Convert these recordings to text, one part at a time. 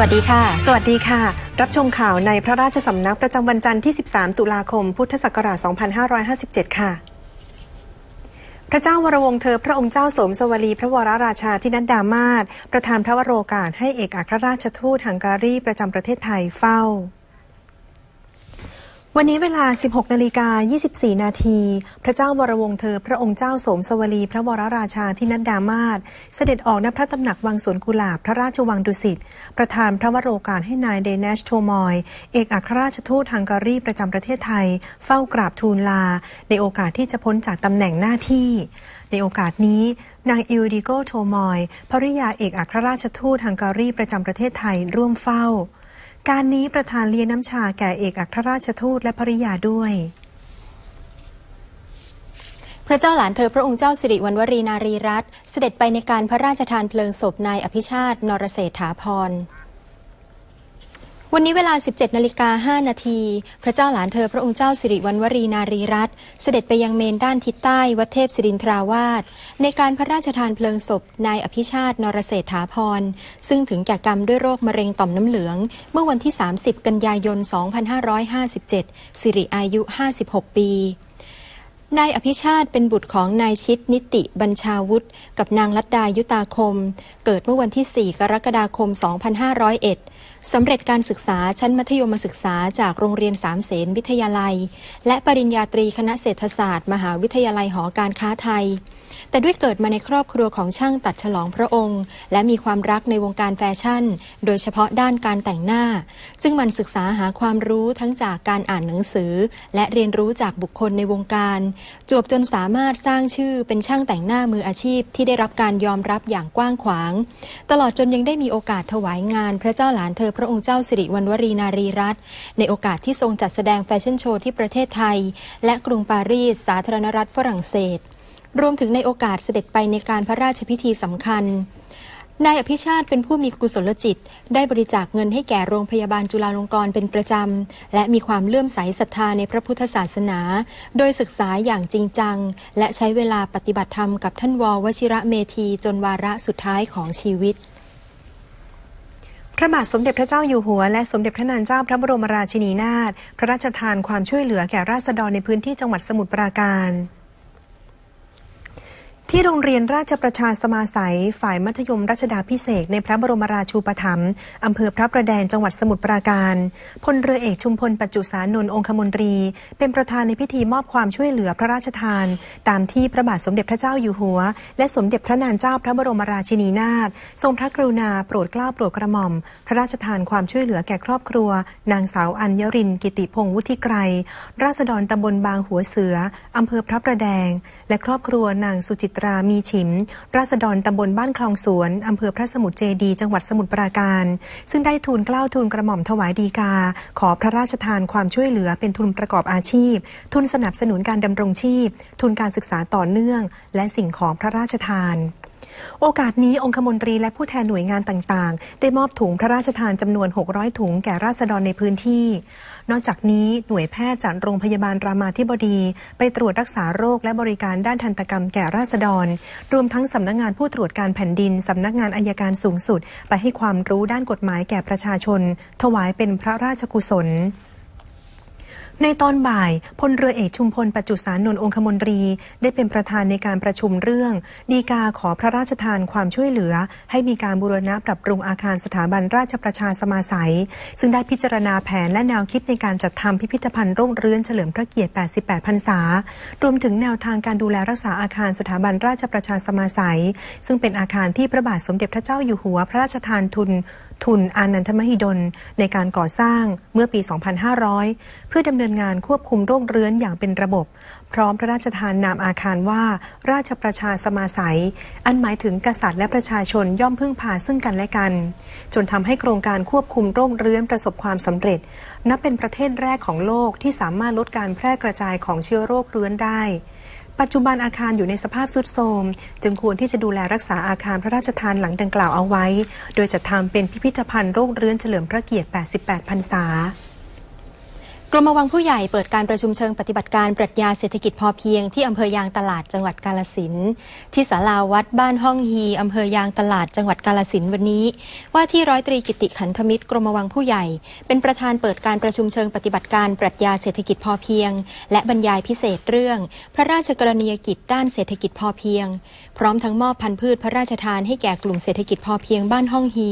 วัสดีค่ะ สวัสดีค่ะ รับชมข่าวในพระราชสำนักประจำวันจันทร์ที่ 13 ตุลาคม พุทธศักราช 2557 ค่ะพระเจ้าวรวงเธอพระองค์เจ้าสมสวลีพระวรราชาที่นัดดามาศประธานพระวโรกาสให้เอกอัครราชทูตฮังการีประจำประเทศไทยเฝ้า วันนี้เวลา 16 นาฬิกา 24 นาที พระเจ้าวรวงศ์เธอ พระองค์เจ้าสมสวลี พระวรราชาที่นัดดามาศเสด็จออกณพระตำหนักวังสวนกุหลาบ พระราชวังดุสิต ประธานพระวโรกาสให้นายเดนชโทมอย เอกอัครราชทูตฮังการีประจำประเทศไทย เฝ้ากราบทูลลา ในโอกาสที่จะพ้นจากตำแหน่งหน้าที่ ในโอกาสนี้ นางอิลดิโกโทมอยภริยาเอกอัครราชทูตฮังการีประจำประเทศไทยร่วมเฝ้า การนี้ประธานเลี้ยงน้ำชาแก่เอกอัครราชทูตและภริยาด้วย พระเจ้าหลานเธอพระองค์เจ้าสิริวัณวรีนารีรัตน์เสด็จไปในการพระราชทานเพลิงศพนายอภิชาติ นรเศรษฐาพร วันนี้เวลา 17นาฬิกา5นาที พระเจ้าหลานเธอพระองค์เจ้าสิริวัณวรีนารีรัตน์เสด็จไปยังเมนด้านทิศใต้ วัดเทพศิรินทราวาสในการพระราชทานเพลิงศพ นายอภิชาติ นรเศรษฐาพร ซึ่งถึงแก่กรรมด้วยโรคมะเร็งต่อมน้ำเหลือง เมื่อวันที่ 30 กันยายน 2557 สิริอายุ 56 ปีนายอภิชาติเป็นบุตรของนายชิดนิติบัญชาวุฒิกับนางลัดดายุตาคม เกิดเมื่อวันที่ 4 กรกฎาคม 2501 สำเร็จการศึกษาชั้นมัธยมศึกษาจากโรงเรียนสามเสนวิทยาลัย และปริญญาตรีคณะเศรษฐศาสตร์ มหาวิทยาลัยหอการค้าไทย แต่ด้วยเกิดมาในครอบครัวของช่างตัดฉลองพระองค์ และมีความรักในวงการแฟชั่น โดยเฉพาะด้านการแต่งหน้า จึงมันศึกษาหาความรู้ทั้งจากการอ่านหนังสือ และเรียนรู้จากบุคคลในวงการ จวบจนสามารถสร้างชื่อเป็นช่างแต่งหน้ามืออาชีพ ที่ได้รับการยอมรับอย่างกว้างขวาง ตลอดจนยังได้มีโอกาสถวายงาน พระเจ้าหลานเธอพระองค์เจ้าสิริวัณวรีนารีรัตน์ในโอกาสที่ทรงจัดแสดงแฟชั่นโชว์ที่ประเทศไทย และกรุงปารีสสาธารณรัฐฝรั่งเศส รวมถึงในโอกาสเสด็จไปในการพระราชพิธีสำคัญนายอภิชาติเป็นผู้มีกุศลจิต ได้บริจาคเงินให้แก่โรงพยาบาลจุฬาลงกรณ์เป็นประจำ และมีความเลื่อมใสศรัทธาในพระพุทธศาสนา โดยศึกษาอย่างจริงจัง และใช้เวลาปฏิบัติธรรมกับท่านววชิระเมธีจนวาระสุดท้ายของชีวิต พระบาทสมเด็จพระเจ้าอยู่หัว และสมเด็จพระนางเจ้าพระบรมราชินีนาถพระราชทานความช่วยเหลือแก่ราษฎรในพื้นที่จังหวัดสมุทรปราการ ที่โรงเรียนราชประชาสมาสัย ฝ่ายมัธยมรัชดาพิเศษในพระบรมราชูปถัมภ์อำเภอพระประแดงจังหวัดสมุทรปราการ พลเรือเอกชุมพลปัจจุสานนท์องคมนตรี เป็นประธานในพิธีมอบความช่วยเหลือพระราชทาน ตามที่พระบาทสมเด็จพระเจ้าอยู่หัว และสมเด็จพระนางเจ้าพระบรมราชินีนาถทรงพระกรุณาโปรดเกล้าโปรดกระหม่อม พระราชทานความช่วยเหลือแก่ครอบครัว นางสาวอัญญรินกิติพงศ์วุฒิไกรราษฎรตำบลบางหัวเสืออำเภอพระประแดง และครอบครัวนางสุจิตรามีฉิม ราษฎรตำบลบ้านคลองสวนอำเภอพระสมุทรเจดี จังหวัดสมุทรปราการ ซึ่งได้ทูลเกล้าทูลกระหม่อมถวายดีกา ขอพระราชทานความช่วยเหลือเป็นทุนประกอบอาชีพ ทุนสนับสนุนการดำรงชีพ ทุนการศึกษาต่อเนื่อง และสิ่งของพระราชทาน โอกาสนี้องคมนตรีและผู้แทนหน่วยงานต่างๆ ได้มอบถุงพระราชทานจำนวน 600 ถุงแก่ราษฎรในพื้นที่ นอกจากนี้หน่วยแพทย์จากโรงพยาบาลรามาธิบดี ไปตรวจรักษาโรคและบริการด้านทันตกรรมแก่ราษฎร รวมทั้งสำนักงานผู้ตรวจการแผ่นดินสำนักงานอายการสูงสุด ไปให้ความรู้ด้านกฎหมายแก่ประชาชน ถวายเป็นพระราชกุศล ในตอนบ่ายพลเรือเอกชุมพลปัจจุสานนท์องคมนตรี ได้เป็นประธานในการประชุมเรื่อง ดีกาขอพระราชทานความช่วยเหลือ ให้มีการบูรณะปรับปรุงอาคารสถาบันราชประชาสมาสัย ซึ่งได้พิจารณาแผนและแนวคิดในการจัดทำพิพิธภัณฑ์โรงเรือนเฉลิมพระเกียรติ 88 พรรษา รวมถึงแนวทางการดูแลรักษาอาคารสถาบันราชประชาสมาสัย ซึ่งเป็นอาคารที่พระบาทสมเด็จพระเจ้าอยู่หัวพระราชทานทุน ทุนอานันทมหิดล ในการก่อสร้างเมื่อปี 2500 เพื่อดำเนินงานควบคุมโรคเรื้อนอย่างเป็นระบบ พร้อมพระราชทานนามอาคารว่า ราชประชาสมาสัย อันหมายถึงกษัตริย์และประชาชนย่อมพึ่งพาซึ่งกันและกัน จนทำให้โครงการควบคุมโรคเรื้อนประสบความสำเร็จ นับเป็นประเทศแรกของโลกที่สามารถลดการแพร่กระจายของเชื้อโรคเรื้อนได้ ปัจจุบันอาคารอยู่ในสภาพทรุดโทรมจึงควรที่จะดูแลรักษาอาคารพระราชทานหลังดังกล่าวเอาไว้ โดยจะทำเป็นพิพิธภัณฑ์โรคเรื้อนเฉลิมพระเกียรติ 88 พรรษา กรมวังผู้ใหญ่เปิดการประชุมเชิงปฏิบัติการปรัชญาเศรษฐกิจพอเพียงที่อำเภอยางตลาดจังหวัดกาลสินที่ศาลาวัดบ้านห้องฮีอำเภอยางตลาดจังหวัดกาลสินวันนี้ ว่าที่ร้อยตรีกิติขันธมิตรกรมวังผู้ใหญ่ เป็นประธานเปิดการประชุมเชิงปฏิบัติการปรัชญาเศรษฐกิจพอเพียง และบรรยายพิเศษเรื่อง พระราชกรณียกิจด้านเศรษฐกิจพอเพียง พร้อมทั้งมอบพันธุ์พืชพระราชทานให้แก่กลุ่มเศรษฐกิจพอเพียงบ้านห้องฮี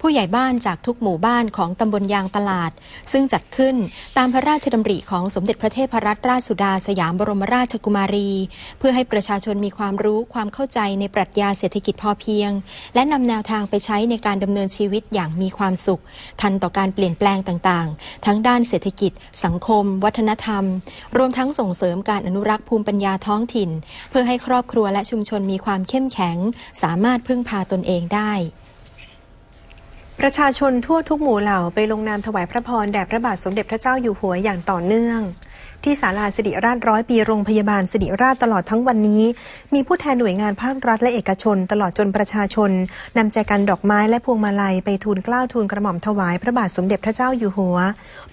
ผู้ใหญ่บ้านจากทุกหมู่บ้านของตำบลยางตลาด ซึ่งจัดขึ้นตามระราชดำริของสมเด็จพระเทพรัตนราชสุดาสยามบรมราชกุมารี เพื่อให้ประชาชนมีความรู้ความเข้าใจในปรัชญาเศรษฐกิจพอเพียง และนำแนวทางไปใช้ในการดำเนินชีวิตอย่างมีความสุข ทันต่อการเปลี่ยนแปลงต่างๆ ทั้งด้านเศรษฐกิจ สังคม วัฒนธรรม รวมทั้งส่งเสริมการอนุรักษ์ภูมิปัญญาท้องถิ่น เพื่อให้ครอบครัวและชุมชนมีความเข้มแข็ง สามารถพึ่งพาตนเองได้ ประชาชนทั่วทุกหมู่เหล่าไปลงนามถวายพระพรแด่พระบาทสมเด็จพระเจ้าอยู่หัวอย่างต่อเนื่อง ที่ศาลาสิริราชร้อยปีโรงพยาบาลสิริราชตลอดทั้งวันนี้ มีผู้แทนหน่วยงานภาครัฐและเอกชน ตลอดจนประชาชนนำใจกันดอกไม้และพวงมาลัยไปทูลเกล้าทูลกระหม่อมถวายพระบาทสมเด็จพระเจ้าอยู่หัว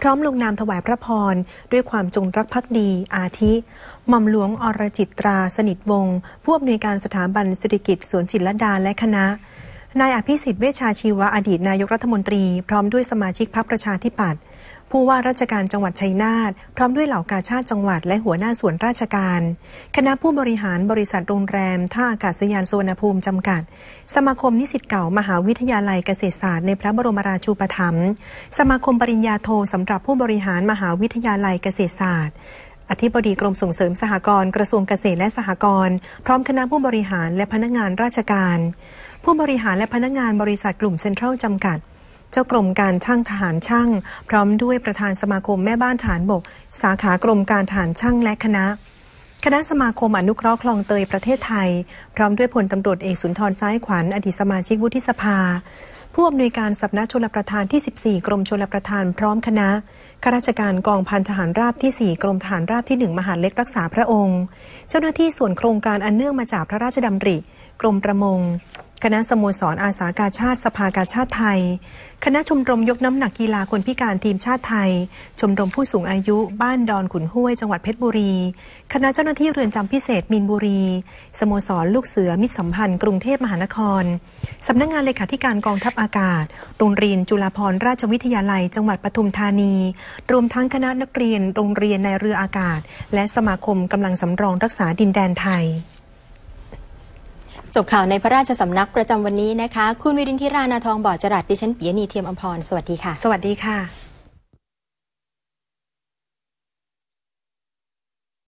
พร้อมลงนามถวายพระพรด้วยความจงรักภักดี อาทิหม่อมหลวงอรจิตตราสนิทวงศ์ผู้อำนวยการสถาบันเศรษฐกิจสวนจิตรลดาและคณะ นายอภิสิทธิ์เวชชาชีวะอดีตนายกรัฐมนตรี พร้อมด้วยสมาชิกพรรคประชาธิปัตย์ผู้ว่าราชการจังหวัดชัยนาทพร้อมด้วยเหล่ากาชาติจังหวัดและหัวหน้าส่วนราชการ คณะผู้บริหารบริษัทโรงแรม ท่าอากาศยานสุวรรณภูมิจำกัด สมาคมนิสิตเก่ามหาวิทยาลัยเกษตรศาสตร์ในพระบรมราชูปถัมภ์สมาคมปริญญาโทสำหรับผู้บริหารมหาวิทยาลัยเกษตรศาสตร์ อธิบดีกรมส่งเสริมสหกรณ์กระทรวงเกษตรและสหกรณ์พร้อมคณะผู้บริหารและพนักงานราชการ ผู้บริหารและพนักงานบริษัทกลุ่มเซ็นทรัลจำกัด เจ้ากรมการช่างทหารช่าง พร้อมด้วยประธานสมาคมแม่บ้านฐานบก สาขากรมการทหารช่างและคณะ คณะสมาคมอนุเคราะห์คลองเตยประเทศไทย พร้อมด้วยพลตำรวจเอกสุนทรซ้ายขวัญอดีตสมาชิกวุฒิสภา ผู้อำนวยการสำนักชลประทานที่ 14 กรมชลประทานพร้อมคณะข้าราชการกองพันทหารราบที่ 4 กรมทหารราบที่ 1 มหาเล็กรักษาพระองค์ เจ้าหน้าที่ส่วนโครงการอันเนื่องมาจากพระราชดำริ กรมประมง คณะสโมสรอาสากาชาติสภากาชาติไทย คณะชมรมยกน้ำหนักกีฬาคนพิการทีมชาติไทย ชมรมผู้สูงอายุบ้านดอนขุนห้วยจังหวัดเพชรบุรี คณะเจ้าหน้าที่เรือนจำพิเศษมินบุรี สโมสรลูกเสือมิตรสัมพันธ์กรุงเทพมหานคร สำนักงงานเลขาธิการกองทัพอากาศ โรงเรียนจุฬาภรณราชวิทยาลัย จังหวัดปทุมธานี รวมทั้งคณะนักเรียนโรงเรียนในเรืออากาศ และสมาคมกำลังสำรองรักษาดินแดนไทย จบข่าวในพระราชสำนักประจำวันนี้นะคะ คุณวิรินทิรานาทองบ่อจรัสดิฉันปิยนีเทียมอมพร สวัสดีค่ะ สวัสดีค่ะ